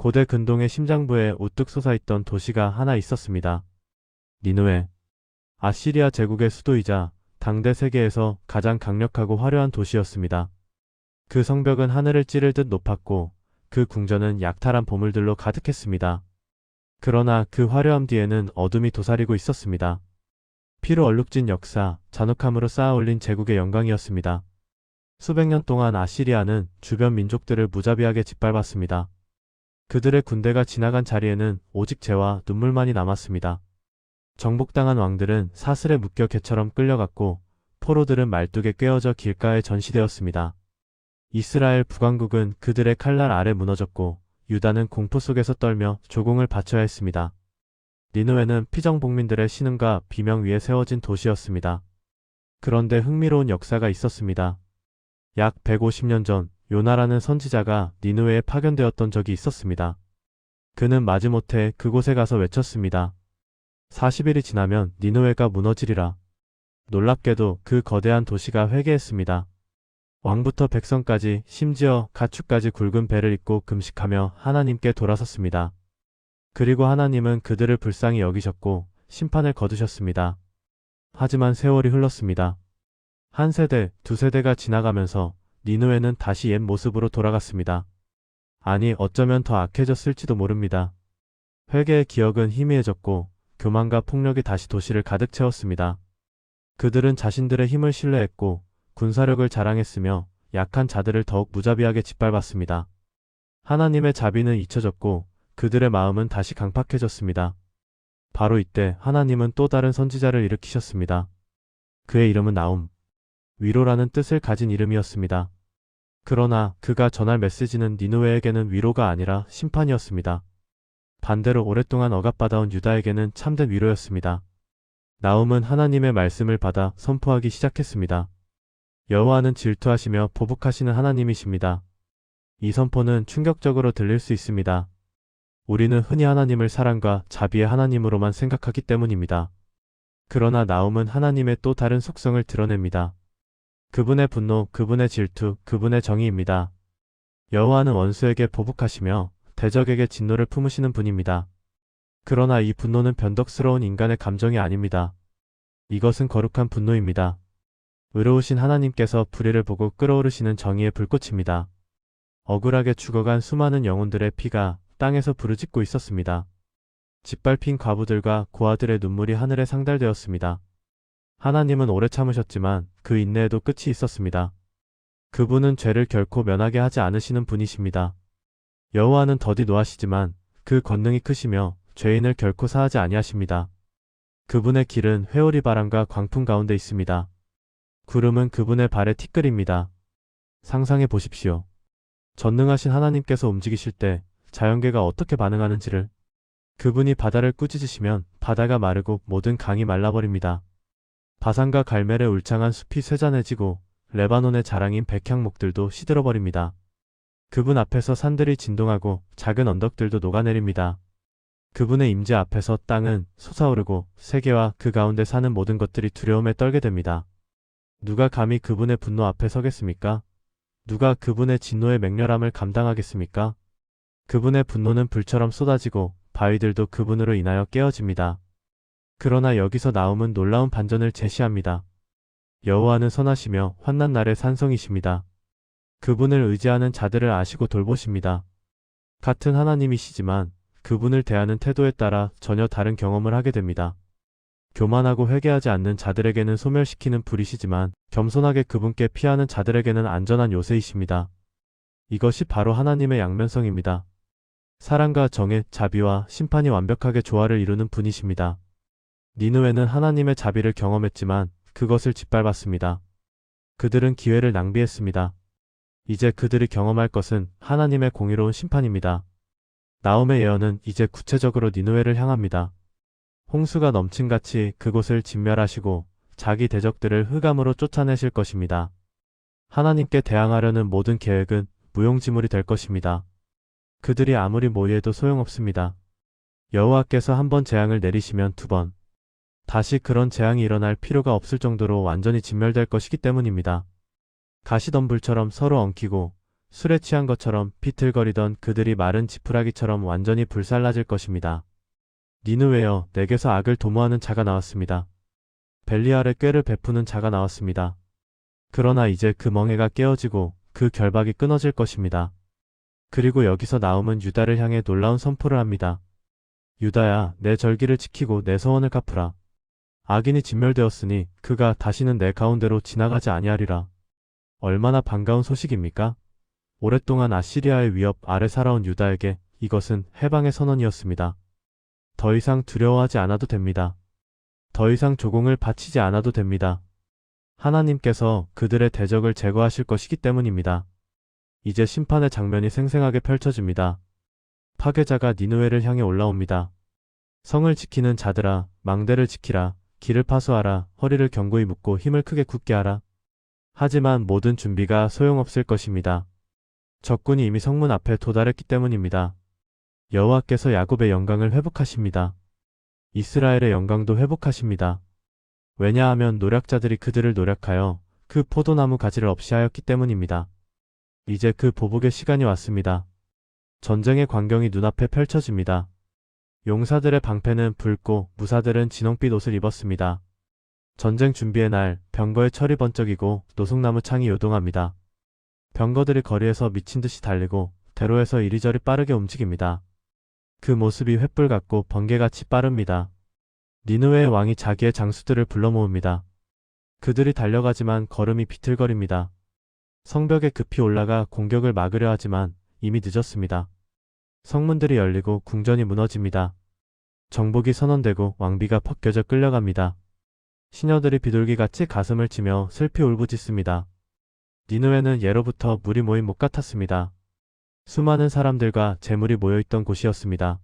고대 근동의 심장부에 우뚝 솟아있던 도시가 하나 있었습니다. 니누에. 아시리아 제국의 수도이자 당대 세계에서 가장 강력하고 화려한 도시였습니다. 그 성벽은 하늘을 찌를 듯 높았고 그 궁전은 약탈한 보물들로 가득했습니다. 그러나 그 화려함 뒤에는 어둠이 도사리고 있었습니다. 피로 얼룩진 역사, 잔혹함으로 쌓아올린 제국의 영광이었습니다. 수백 년 동안 아시리아는 주변 민족들을 무자비하게 짓밟았습니다. 그들의 군대가 지나간 자리에는 오직 재와 눈물만이 남았습니다. 정복당한 왕들은 사슬에 묶여 개처럼 끌려갔고 포로들은 말뚝에 꿰어져 길가에 전시되었습니다. 이스라엘 북왕국은 그들의 칼날 아래 무너졌고 유다는 공포 속에서 떨며 조공을 바쳐야 했습니다. 니누에는 피정복민들의 신음과 비명 위에 세워진 도시였습니다. 그런데 흥미로운 역사가 있었습니다. 약 150년 전 요나라는 선지자가 니누에에 파견되었던 적이 있었습니다. 그는 마지못해 그곳에 가서 외쳤습니다. 40일이 지나면 니누에가 무너지리라. 놀랍게도 그 거대한 도시가 회개했습니다. 왕부터 백성까지 심지어 가축까지 굵은 배를 입고 금식하며 하나님께 돌아섰습니다. 그리고 하나님은 그들을 불쌍히 여기셨고 심판을 거두셨습니다. 하지만 세월이 흘렀습니다. 한 세대, 두 세대가 지나가면서 니누에는 다시 옛 모습으로 돌아갔습니다. 아니 어쩌면 더 악해졌을지도 모릅니다. 회개의 기억은 희미해졌고 교만과 폭력이 다시 도시를 가득 채웠습니다. 그들은 자신들의 힘을 신뢰했고 군사력을 자랑했으며 약한 자들을 더욱 무자비하게 짓밟았습니다. 하나님의 자비는 잊혀졌고 그들의 마음은 다시 강팍해졌습니다. 바로 이때 하나님은 또 다른 선지자를 일으키셨습니다. 그의 이름은 나움. 위로라는 뜻을 가진 이름이었습니다. 그러나 그가 전할 메시지는 니누에에게는 위로가 아니라 심판이었습니다. 반대로 오랫동안 억압받아온 유다에게는 참된 위로였습니다. 나움은 하나님의 말씀을 받아 선포하기 시작했습니다. 여호와는 질투하시며 보복하시는 하나님이십니다. 이 선포는 충격적으로 들릴 수 있습니다. 우리는 흔히 하나님을 사랑과 자비의 하나님으로만 생각하기 때문입니다. 그러나 나움은 하나님의 또 다른 속성을 드러냅니다. 그분의 분노, 그분의 질투, 그분의 정의입니다. 여호와는 원수에게 보복하시며 대적에게 진노를 품으시는 분입니다. 그러나 이 분노는 변덕스러운 인간의 감정이 아닙니다. 이것은 거룩한 분노입니다. 의로우신 하나님께서 불의를 보고 끓어오르시는 정의의 불꽃입니다. 억울하게 죽어간 수많은 영혼들의 피가 땅에서 부르짖고 있었습니다. 짓밟힌 과부들과 고아들의 눈물이 하늘에 상달되었습니다. 하나님은 오래 참으셨지만 그 인내에도 끝이 있었습니다. 그분은 죄를 결코 면하게 하지 않으시는 분이십니다. 여호와는 더디 노하시지만 그 권능이 크시며 죄인을 결코 사하지 아니하십니다. 그분의 길은 회오리 바람과 광풍 가운데 있습니다. 구름은 그분의 발에 티끌입니다. 상상해 보십시오. 전능하신 하나님께서 움직이실 때 자연계가 어떻게 반응하는지를 그분이 바다를 꾸짖으시면 바다가 마르고 모든 강이 말라버립니다. 바산과 갈멜의 울창한 숲이 쇠잔해지고 레바논의 자랑인 백향목들도 시들어버립니다. 그분 앞에서 산들이 진동하고 작은 언덕들도 녹아내립니다. 그분의 임재 앞에서 땅은 솟아오르고 세계와 그 가운데 사는 모든 것들이 두려움에 떨게 됩니다. 누가 감히 그분의 분노 앞에 서겠습니까? 누가 그분의 진노의 맹렬함을 감당하겠습니까? 그분의 분노는 불처럼 쏟아지고 바위들도 그분으로 인하여 깨어집니다. 그러나 여기서 나움은 놀라운 반전을 제시합니다. 여호와는 선하시며 환난 날의 산성이십니다. 그분을 의지하는 자들을 아시고 돌보십니다. 같은 하나님이시지만 그분을 대하는 태도에 따라 전혀 다른 경험을 하게 됩니다. 교만하고 회개하지 않는 자들에게는 소멸시키는 불이시지만 겸손하게 그분께 피하는 자들에게는 안전한 요새이십니다. 이것이 바로 하나님의 양면성입니다. 사랑과 정의, 자비와 심판이 완벽하게 조화를 이루는 분이십니다. 니누에는 하나님의 자비를 경험했지만 그것을 짓밟았습니다. 그들은 기회를 낭비했습니다. 이제 그들이 경험할 것은 하나님의 공의로운 심판입니다. 나움의 예언은 이제 구체적으로 니누에를 향합니다. 홍수가 넘친같이 그곳을 진멸하시고 자기 대적들을 흑암으로 쫓아내실 것입니다. 하나님께 대항하려는 모든 계획은 무용지물이 될 것입니다. 그들이 아무리 모의해도 소용없습니다. 여호와께서 한 번 재앙을 내리시면 두 번, 다시 그런 재앙이 일어날 필요가 없을 정도로 완전히 진멸될 것이기 때문입니다. 가시덤불처럼 서로 엉키고 술에 취한 것처럼 비틀거리던 그들이 마른 지푸라기처럼 완전히 불살라질 것입니다. 니느웨여 내게서 악을 도모하는 자가 나왔습니다. 벨리알의 꾀를 베푸는 자가 나왔습니다. 그러나 이제 그 멍해가 깨어지고 그 결박이 끊어질 것입니다. 그리고 여기서 나움은 유다를 향해 놀라운 선포를 합니다. 유다야, 내 절기를 지키고 내 서원을 갚으라. 악인이 진멸되었으니 그가 다시는 내 가운데로 지나가지 아니하리라. 얼마나 반가운 소식입니까? 오랫동안 아시리아의 위협 아래 살아온 유다에게 이것은 해방의 선언이었습니다. 더 이상 두려워하지 않아도 됩니다. 더 이상 조공을 바치지 않아도 됩니다. 하나님께서 그들의 대적을 제거하실 것이기 때문입니다. 이제 심판의 장면이 생생하게 펼쳐집니다. 파괴자가 니누에를 향해 올라옵니다. 성을 지키는 자들아, 망대를 지키라, 길을 파수하라, 허리를 견고히 묶고 힘을 크게 굳게 하라. 하지만 모든 준비가 소용없을 것입니다. 적군이 이미 성문 앞에 도달했기 때문입니다. 여호와께서 야곱의 영광을 회복하십니다. 이스라엘의 영광도 회복하십니다. 왜냐하면 노략자들이 그들을 노략하여 그 포도나무 가지를 없이 하였기 때문입니다. 이제 그 보복의 시간이 왔습니다. 전쟁의 광경이 눈앞에 펼쳐집니다. 용사들의 방패는 붉고 무사들은 진홍빛 옷을 입었습니다. 전쟁 준비의 날 병거의 철이 번쩍이고 노숙나무 창이 요동합니다. 병거들이 거리에서 미친 듯이 달리고 대로에서 이리저리 빠르게 움직입니다. 그 모습이 횃불 같고 번개같이 빠릅니다. 니누의 왕이 자기의 장수들을 불러 모읍니다. 그들이 달려가지만 걸음이 비틀거립니다. 성벽에 급히 올라가 공격을 막으려 하지만 이미 늦었습니다. 성문들이 열리고 궁전이 무너집니다. 정복이 선언되고 왕비가 벗겨져 끌려갑니다. 시녀들이 비둘기같이 가슴을 치며 슬피 울부짖습니다. 니누에는 예로부터 물이 모인 못 같았습니다. 수많은 사람들과 재물이 모여있던 곳이었습니다.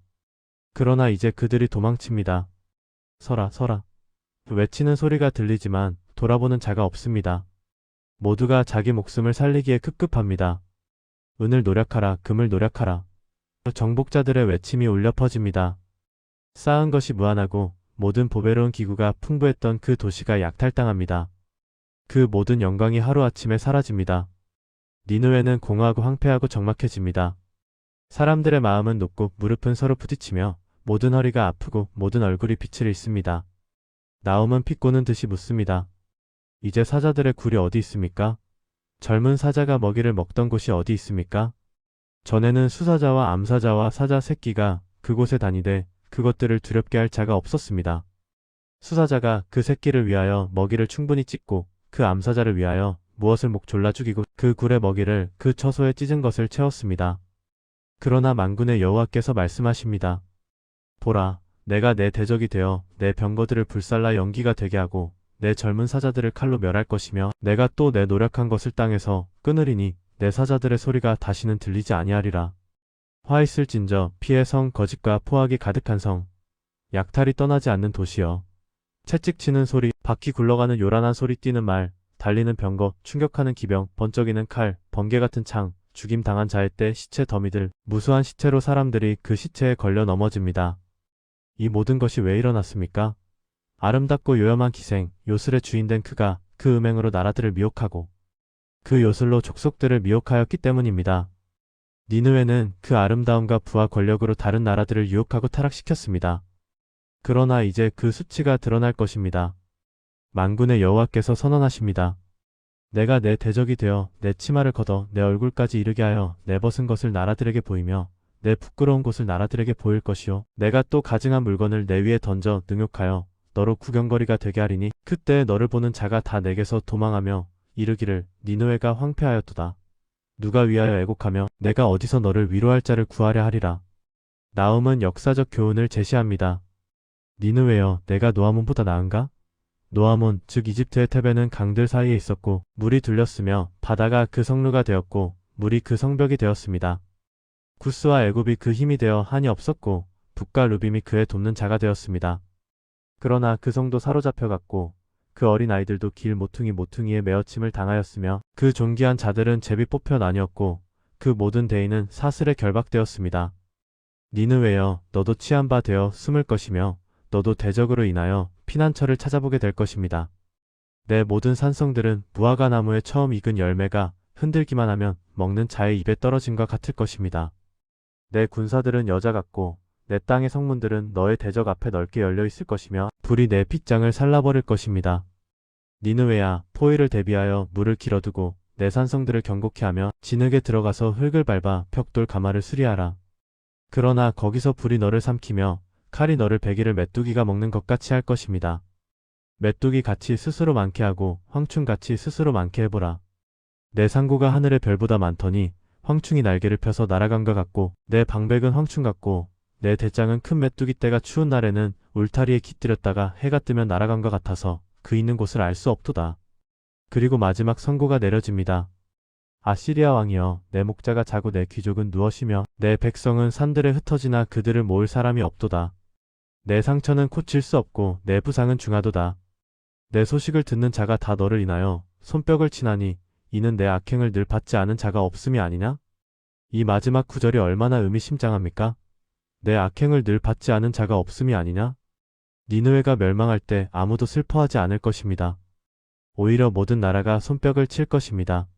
그러나 이제 그들이 도망칩니다. 서라, 서라. 외치는 소리가 들리지만 돌아보는 자가 없습니다. 모두가 자기 목숨을 살리기에 급급합니다. 은을 노력하라, 금을 노력하라. 정복자들의 외침이 울려 퍼집니다. 쌓은 것이 무한하고 모든 보배로운 기구가 풍부했던 그 도시가 약탈당합니다. 그 모든 영광이 하루아침에 사라집니다. 니누에는 공허하고 황폐하고 적막해집니다. 사람들의 마음은 높고 무릎은 서로 부딪히며 모든 허리가 아프고 모든 얼굴이 빛을 잃습니다. 나움은 피꼬는 듯이 묻습니다. 이제 사자들의 굴이 어디 있습니까? 젊은 사자가 먹이를 먹던 곳이 어디 있습니까? 전에는 수사자와 암사자와 사자 새끼가 그곳에 다니되 그것들을 두렵게 할 자가 없었습니다. 수사자가 그 새끼를 위하여 먹이를 충분히 찢고 그 암사자를 위하여 무엇을 목 졸라 죽이고 그 굴의 먹이를 그 처소에 찢은 것을 채웠습니다. 그러나 만군의 여호와께서 말씀하십니다. 보라, 내가 내 대적이 되어 내 병거들을 불살라 연기가 되게 하고 내 젊은 사자들을 칼로 멸할 것이며 내가 또 내 노력한 것을 땅에서 끊으리니 내 사자들의 소리가 다시는 들리지 아니하리라. 화 있을진저 피해 성 거짓과 포악이 가득한 성 약탈이 떠나지 않는 도시여 채찍 치는 소리 바퀴 굴러가는 요란한 소리 뛰는 말 달리는 병거 충격하는 기병 번쩍이는 칼 번개 같은 창 죽임 당한 자의 때 시체 더미들 무수한 시체로 사람들이 그 시체에 걸려 넘어집니다. 이 모든 것이 왜 일어났습니까? 아름답고 요염한 기생 요술의 주인된 그가 그 음행으로 나라들을 미혹하고 그 요술로 족속들을 미혹하였기 때문입니다. 니느웨는 그 아름다움과 부와 권력으로 다른 나라들을 유혹하고 타락시켰습니다. 그러나 이제 그 수치가 드러날 것입니다. 만군의 여호와께서 선언하십니다. 내가 내 대적이 되어 내 치마를 걷어 내 얼굴까지 이르게 하여 내 벗은 것을 나라들에게 보이며 내 부끄러운 곳을 나라들에게 보일 것이요 내가 또 가증한 물건을 내 위에 던져 능욕하여 너로 구경거리가 되게 하리니 그때 너를 보는 자가 다 내게서 도망하며 이르기를 니노웨가 황폐하였도다. 누가 위하여 애곡하며 내가 어디서 너를 위로할 자를 구하려 하리라. 나움은 역사적 교훈을 제시합니다. 니느웨여 내가 노아몬보다 나은가? 노아몬 즉 이집트의 테베는 강들 사이에 있었고 물이 둘렸으며 바다가 그 성루가 되었고 물이 그 성벽이 되었습니다. 구스와 애굽이 그 힘이 되어 한이 없었고 북과 루빔이 그의 돕는 자가 되었습니다. 그러나 그 성도 사로잡혀갔고 그 어린 아이들도 길 모퉁이 모퉁이에 메어침을 당하였으며 그 존귀한 자들은 제비 뽑혀 나뉘었고 그 모든 대인은 사슬에 결박되었습니다. 니느웨여 너도 취한 바 되어 숨을 것이며 너도 대적으로 인하여 피난처를 찾아보게 될 것입니다. 내 모든 산성들은 무화과 나무에 처음 익은 열매가 흔들기만 하면 먹는 자의 입에 떨어짐과 같을 것입니다. 내 군사들은 여자 같고 내 땅의 성문들은 너의 대적 앞에 넓게 열려 있을 것이며 불이 내 핏장을 살라버릴 것입니다. 니느웨야 포위를 대비하여 물을 길어두고 내 산성들을 경고케 하며 진흙에 들어가서 흙을 밟아 벽돌 가마를 수리하라. 그러나 거기서 불이 너를 삼키며 칼이 너를 베기를 메뚜기가 먹는 것 같이 할 것입니다. 메뚜기 같이 스스로 많게 하고 황충 같이 스스로 많게 해보라. 내 상고가 하늘의 별보다 많더니 황충이 날개를 펴서 날아간 것 같고 내 방백은 황충 같고 내 대장은 큰 메뚜기 떼가 추운 날에는 울타리에 깃들였다가 해가 뜨면 날아간 것 같아서 그 있는 곳을 알 수 없도다. 그리고 마지막 선고가 내려집니다. 아시리아 왕이여 내 목자가 자고 내 귀족은 누워쉬며 내 백성은 산들에 흩어지나 그들을 모을 사람이 없도다. 내 상처는 고칠 수 없고 내 부상은 중하도다. 내 소식을 듣는 자가 다 너를 인하여 손뼉을 치나니 이는 내 악행을 늘 받지 않은 자가 없음이 아니냐? 이 마지막 구절이 얼마나 의미심장합니까? 내 악행을 늘 받지 않은 자가 없음이 아니냐? 니느웨가 멸망할 때 아무도 슬퍼하지 않을 것입니다. 오히려 모든 나라가 손뼉을 칠 것입니다.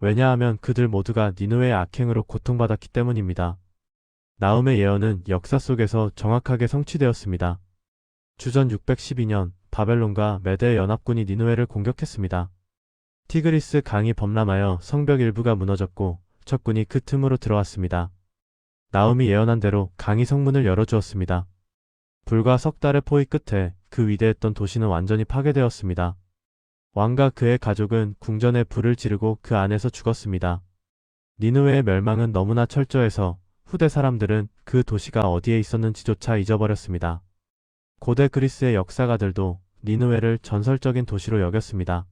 왜냐하면 그들 모두가 니느웨의 악행으로 고통받았기 때문입니다. 나움의 예언은 역사 속에서 정확하게 성취되었습니다. 주전 612년 바벨론과 메대 연합군이 니느웨를 공격했습니다. 티그리스 강이 범람하여 성벽 일부가 무너졌고 적군이 그 틈으로 들어왔습니다. 나움이 예언한 대로 강이 성문을 열어주었습니다. 불과 석 달의 포위 끝에 그 위대했던 도시는 완전히 파괴되었습니다. 왕과 그의 가족은 궁전에 불을 지르고 그 안에서 죽었습니다. 니느웨의 멸망은 너무나 철저해서 후대 사람들은 그 도시가 어디에 있었는지조차 잊어버렸습니다. 고대 그리스의 역사가들도 니느웨를 전설적인 도시로 여겼습니다.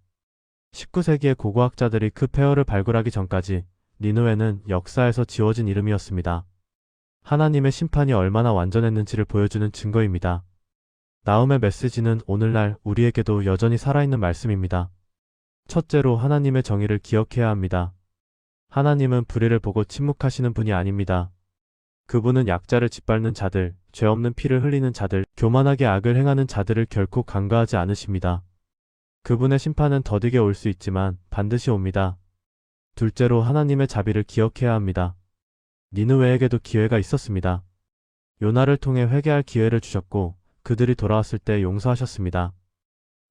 19세기의 고고학자들이 그 폐허를 발굴하기 전까지 니느웨는 역사에서 지워진 이름이었습니다. 하나님의 심판이 얼마나 완전했는지를 보여주는 증거입니다. 나움의 메시지는 오늘날 우리에게도 여전히 살아있는 말씀입니다. 첫째로 하나님의 정의를 기억해야 합니다. 하나님은 불의를 보고 침묵하시는 분이 아닙니다. 그분은 약자를 짓밟는 자들, 죄 없는 피를 흘리는 자들, 교만하게 악을 행하는 자들을 결코 간과하지 않으십니다. 그분의 심판은 더디게 올 수 있지만 반드시 옵니다. 둘째로 하나님의 자비를 기억해야 합니다. 니느웨에게도 기회가 있었습니다. 요나를 통해 회개할 기회를 주셨고 그들이 돌아왔을 때 용서하셨습니다.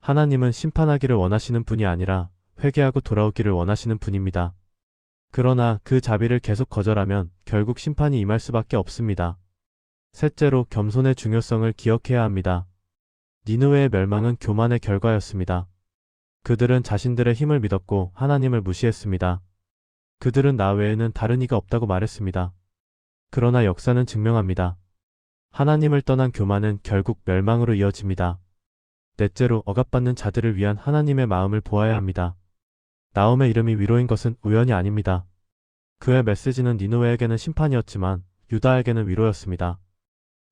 하나님은 심판하기를 원하시는 분이 아니라 회개하고 돌아오기를 원하시는 분입니다. 그러나 그 자비를 계속 거절하면 결국 심판이 임할 수밖에 없습니다. 셋째로 겸손의 중요성을 기억해야 합니다. 니느웨의 멸망은 교만의 결과였습니다. 그들은 자신들의 힘을 믿었고 하나님을 무시했습니다. 그들은 나 외에는 다른 이가 없다고 말했습니다. 그러나 역사는 증명합니다. 하나님을 떠난 교만은 결국 멸망으로 이어집니다. 넷째로 억압받는 자들을 위한 하나님의 마음을 보아야 합니다. 나움의 이름이 위로인 것은 우연이 아닙니다. 그의 메시지는 니노웨에게는 심판이었지만 유다에게는 위로였습니다.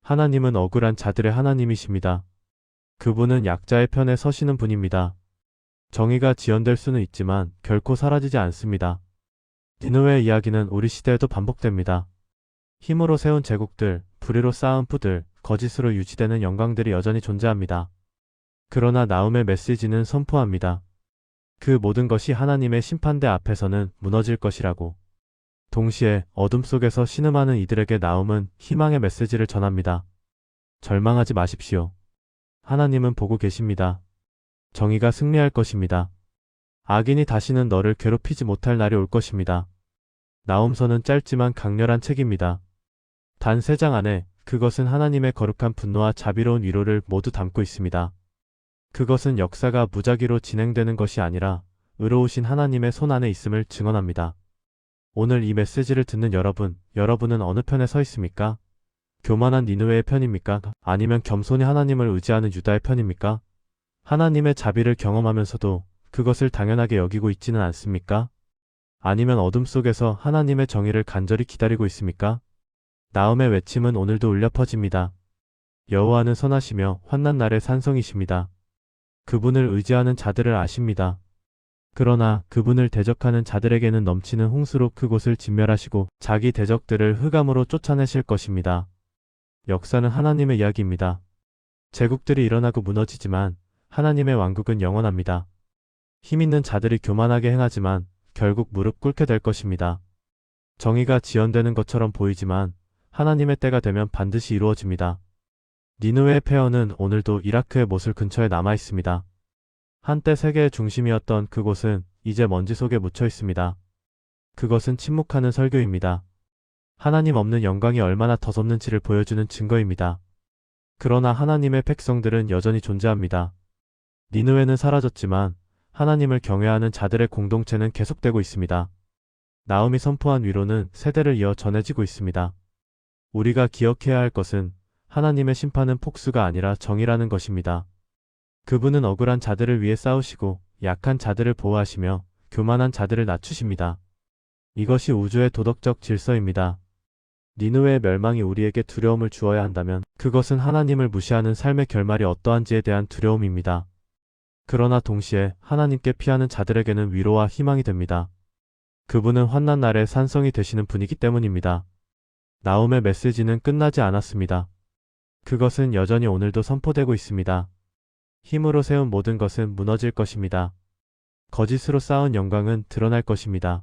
하나님은 억울한 자들의 하나님이십니다. 그분은 약자의 편에 서시는 분입니다. 정의가 지연될 수는 있지만 결코 사라지지 않습니다. 니누웨의 이야기는 우리 시대에도 반복됩니다. 힘으로 세운 제국들, 불의로 쌓은 부들, 거짓으로 유지되는 영광들이 여전히 존재합니다. 그러나 나움의 메시지는 선포합니다. 그 모든 것이 하나님의 심판대 앞에서는 무너질 것이라고. 동시에 어둠 속에서 신음하는 이들에게 나움은 희망의 메시지를 전합니다. 절망하지 마십시오. 하나님은 보고 계십니다. 정의가 승리할 것입니다. 악인이 다시는 너를 괴롭히지 못할 날이 올 것입니다. 나움서는 짧지만 강렬한 책입니다. 단 세 장 안에 그것은 하나님의 거룩한 분노와 자비로운 위로를 모두 담고 있습니다. 그것은 역사가 무작위로 진행되는 것이 아니라 의로우신 하나님의 손 안에 있음을 증언합니다. 오늘 이 메시지를 듣는 여러분, 여러분은 어느 편에 서 있습니까? 교만한 니누웨의 편입니까? 아니면 겸손히 하나님을 의지하는 유다의 편입니까? 하나님의 자비를 경험하면서도 그것을 당연하게 여기고 있지는 않습니까? 아니면 어둠 속에서 하나님의 정의를 간절히 기다리고 있습니까? 나음의 외침은 오늘도 울려 퍼집니다. 여호와는 선하시며 환난 날의 산성이십니다. 그분을 의지하는 자들을 아십니다. 그러나 그분을 대적하는 자들에게는 넘치는 홍수로 그곳을 진멸하시고 자기 대적들을 흑암으로 쫓아내실 것입니다. 역사는 하나님의 이야기입니다. 제국들이 일어나고 무너지지만 하나님의 왕국은 영원합니다. 힘 있는 자들이 교만하게 행하지만 결국 무릎 꿇게 될 것입니다. 정의가 지연되는 것처럼 보이지만 하나님의 때가 되면 반드시 이루어집니다. 니누의 폐허는 오늘도 이라크의 모술 근처에 남아 있습니다. 한때 세계의 중심이었던 그곳은 이제 먼지 속에 묻혀 있습니다. 그것은 침묵하는 설교입니다. 하나님 없는 영광이 얼마나 더섭는지를 보여주는 증거입니다. 그러나 하나님의 백성들은 여전히 존재합니다. 니누에는 사라졌지만 하나님을 경외하는 자들의 공동체는 계속되고 있습니다. 나움이 선포한 위로는 세대를 이어 전해지고 있습니다. 우리가 기억해야 할 것은 하나님의 심판은 폭수가 아니라 정의라는 것입니다. 그분은 억울한 자들을 위해 싸우시고 약한 자들을 보호하시며 교만한 자들을 낮추십니다. 이것이 우주의 도덕적 질서입니다. 니누의 멸망이 우리에게 두려움을 주어야 한다면 그것은 하나님을 무시하는 삶의 결말이 어떠한지에 대한 두려움입니다. 그러나 동시에 하나님께 피하는 자들에게는 위로와 희망이 됩니다. 그분은 환난 날의 산성이 되시는 분이기 때문입니다. 나움의 메시지는 끝나지 않았습니다. 그것은 여전히 오늘도 선포되고 있습니다. 힘으로 세운 모든 것은 무너질 것입니다. 거짓으로 쌓은 영광은 드러날 것입니다.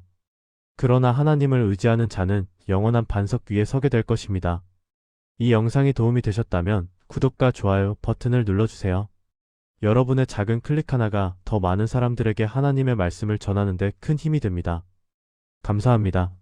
그러나 하나님을 의지하는 자는 영원한 반석 위에 서게 될 것입니다. 이 영상이 도움이 되셨다면 구독과 좋아요 버튼을 눌러주세요. 여러분의 작은 클릭 하나가 더 많은 사람들에게 하나님의 말씀을 전하는데 큰 힘이 됩니다. 감사합니다.